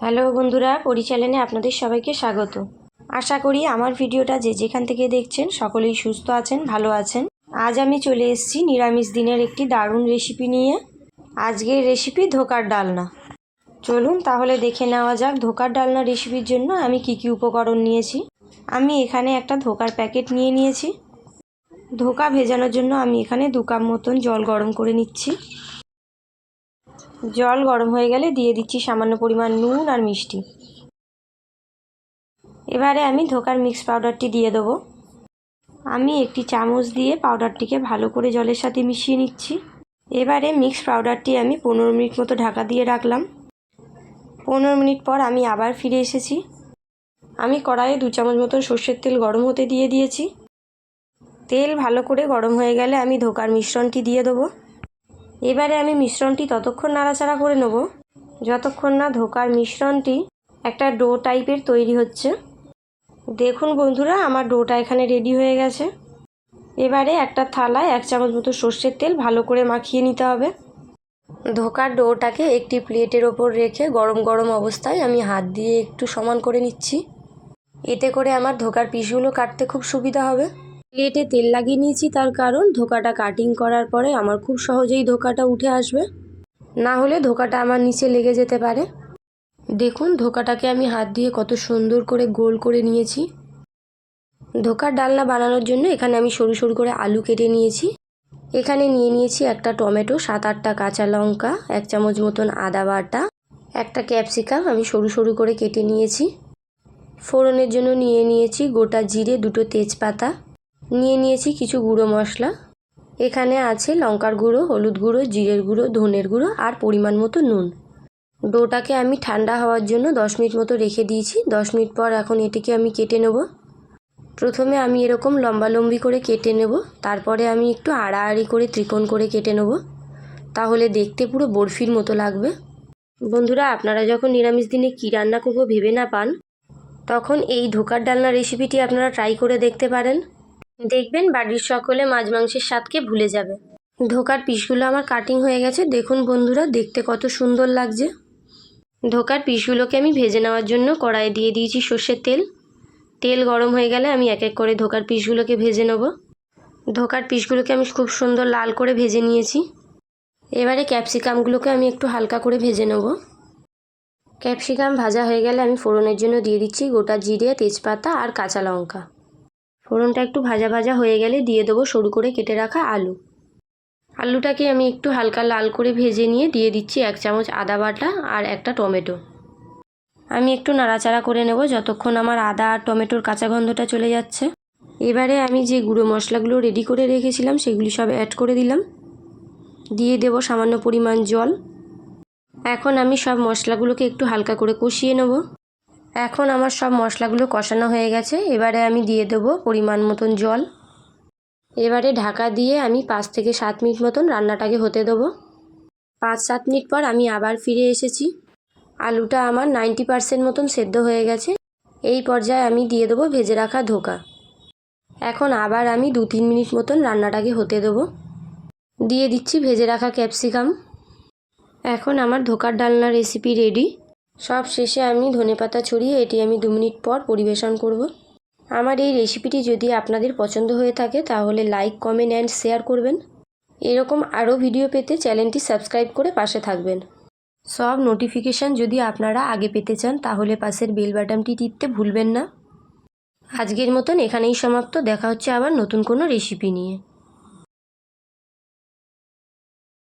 Hello বন্ধুরা পরিচালনে আপনাদের সবাইকে স্বাগত। আশা করি আমার ভিডিওটা যে যেখান থেকে দেখছেন সকলেই সুস্থ আছেন, ভালো আছেন। আজ আমি চলে এসেছি নিরামিষ দিনের একটি দারুণ রেসিপি নিয়ে। আজকের রেসিপি ধোকার ডালনা। চলুন তাহলে দেখে নেওয়া যাক ধোকার ডালনা রেসিপির জন্য আমি কি কি উপকরণ নিয়েছি। আমি এখানে একটা ধোকার প্যাকেট নিয়ে নিয়েছি। ধোকা ভেজানোর জন্য আমি এখানে দু কাপ মতন জল গরম করে নিচ্ছি। জল গরম হয়ে গেলে দিয়ে দিচ্ছি সামান্য পরিমাণ নুন আর মিষ্টি। এবারে আমি ধোকার মিক্স পাউডারটি দিয়ে দেবো। আমি একটি চামচ দিয়ে পাউডারটিকে ভালো করে জলের সাথে মিশিয়ে নিচ্ছি। এবারে মিক্স পাউডারটি আমি পনেরো মিনিট মতো ঢাকা দিয়ে রাখলাম। পনেরো মিনিট পর আমি আবার ফিরে এসেছি। আমি কড়াইয়ে দু চামচ মতন সর্ষের তেল গরম হতে দিয়ে দিয়েছি। তেল ভালো করে গরম হয়ে গেলে আমি ধোকার মিশ্রণটি দিয়ে দেবো। এবারে আমি মিশ্রণটি ততক্ষণ নাড়াচাড়া করে নেব। যতক্ষণ না ধোকার মিশ্রণটি একটা ডো টাইপের তৈরি হচ্ছে। দেখুন বন্ধুরা, আমার ডোটা এখানে রেডি হয়ে গেছে। এবারে একটা থালায় এক চামচ মতো সর্ষের তেল ভালো করে মাখিয়ে নিতে হবে। ধোকার ডোটাকে একটি প্লেটের ওপর রেখে গরম গরম অবস্থায় আমি হাত দিয়ে একটু সমান করে নিচ্ছি। এতে করে আমার ধোকার পিসগুলো কাটতে খুব সুবিধা হবে। প্লেটে তেল লাগিয়ে নিয়েছি তার কারণ ধোকাটা কাটিং করার পরে আমার খুব সহজেই ধোকাটা উঠে আসবে। না হলে ধোকাটা আমার নিচে লেগে যেতে পারে। দেখুন ধোকাটাকে আমি হাত দিয়ে কত সুন্দর করে গোল করে নিয়েছি। ধোকার ডালনা বানানোর জন্য এখানে আমি সরু সরু করে আলু কেটে নিয়েছি। এখানে নিয়ে নিয়েছি একটা টমেটো, সাত আটটা কাঁচা লঙ্কা, এক চামচ মতন আদা বাটা, একটা ক্যাপসিকাম আমি সরু সরু করে কেটে নিয়েছি। ফোড়নের জন্য নিয়ে নিয়েছি গোটা জিরে, দুটো তেজপাতা। নিয়ে নিয়েছি কিছু গুঁড়ো মশলা। এখানে আছে লঙ্কার গুঁড়ো, হলুদ গুঁড়ো, জিরের গুঁড়ো, ধনের গুঁড়ো আর পরিমাণ মতো নুন। ডোটাকে আমি ঠান্ডা হওয়ার জন্য দশ মিনিট মতো রেখে দিয়েছি। দশ মিনিট পর এখন এটিকে আমি কেটে নেব। প্রথমে আমি এরকম লম্বালম্বি করে কেটে নেব। তারপরে আমি একটু আড়াআড়ি করে ত্রিকোণ করে কেটে নেব। তাহলে দেখতে পুরো বরফির মতো লাগবে। বন্ধুরা, আপনারা যখন নিরামিষ দিনে কী রান্না করব ভেবে না পান? তখন এই ধোকার ডালনা রেসিপিটি আপনারা ট্রাই করে দেখতে পারেন। দেখবেন বাড়ির সকলে মাছ মাংসের স্বাদকে ভুলে যাবে। ধোকার পিসগুলো আমার কাটিং হয়ে গেছে। দেখুন বন্ধুরা, দেখতে কত সুন্দর লাগছে। ধোকার পিসগুলোকে আমি ভেজে নেওয়ার জন্য কড়াইয়ে দিয়ে দিয়েছি সর্ষের তেল। তেল গরম হয়ে গেলে আমি এক এক করে ধোকার পিসগুলোকে ভেজে নেব। ধোকার পিসগুলোকে আমি খুব সুন্দর লাল করে ভেজে নিয়েছি। এবারে ক্যাপসিকামগুলোকে আমি একটু হালকা করে ভেজে নেব। ক্যাপসিকাম ভাজা হয়ে গেলে আমি ফোড়নের জন্য দিয়ে দিচ্ছি গোটা জিরে, তেজপাতা আর কাঁচা লঙ্কা। ফোড়নটা একটু ভাজা ভাজা হয়ে গেলে দিয়ে দেবো সরু করে কেটে রাখা আলু। আলুটাকে আমি একটু হালকা লাল করে ভেজে নিয়ে দিয়ে দিচ্ছি এক চামচ আদা বাটা আর একটা টমেটো। আমি একটু নাড়াচাড়া করে নেব যতক্ষণ আমার আদা আর টমেটোর কাঁচা গন্ধটা চলে যাচ্ছে। এবারে আমি যে গুঁড়ো মশলাগুলো রেডি করে রেখেছিলাম সেগুলি সব অ্যাড করে দিলাম। দিয়ে দেব সামান্য পরিমাণ জল। এখন আমি সব মশলাগুলোকে একটু হালকা করে কষিয়ে নেব। এখন আমার সব মশলাগুলো কষানো হয়ে গেছে, এবারে আমি দিয়ে দেব পরিমাণ মতন জল। এবারে ঢাকা দিয়ে আমি পাঁচ থেকে সাত মিনিট মতন রান্নাটাকে হতে দেবো। পাঁচ সাত মিনিট পর আমি আবার ফিরে এসেছি। আলুটা আমার নাইনটি পারসেন্ট মতন সেদ্ধ হয়ে গেছে। এই পর্যায়ে আমি দিয়ে দেবো ভেজে রাখা ধোকা। এখন আবার আমি দু তিন মিনিট মতন রান্নাটাকে হতে দেবো। দিয়ে দিচ্ছি ভেজে রাখা ক্যাপসিকাম। এখন আমার ধোকার ডালনা রেসিপি রেডি সব শেষে আমি ধনেপাতা ছড়িয়ে এটি আমি দু মিনিট পর পরিবেশন করব। আমার এই রেসিপিটি যদি আপনাদের পছন্দ হয়ে থাকে, তাহলে লাইক, কমেন্ট অ্যান্ড শেয়ার করবেন। এরকম আরও ভিডিও পেতে চ্যানেলটি সাবস্ক্রাইব করে পাশে থাকবেন। সব নোটিফিকেশান যদি আপনারা আগে পেতে চান, তাহলে পাশের বেল বাটনটি টিপতে ভুলবেন না। আজকের মতন এখানেই সমাপ্ত। দেখা হচ্ছে আবার নতুন কোনো রেসিপি নিয়ে।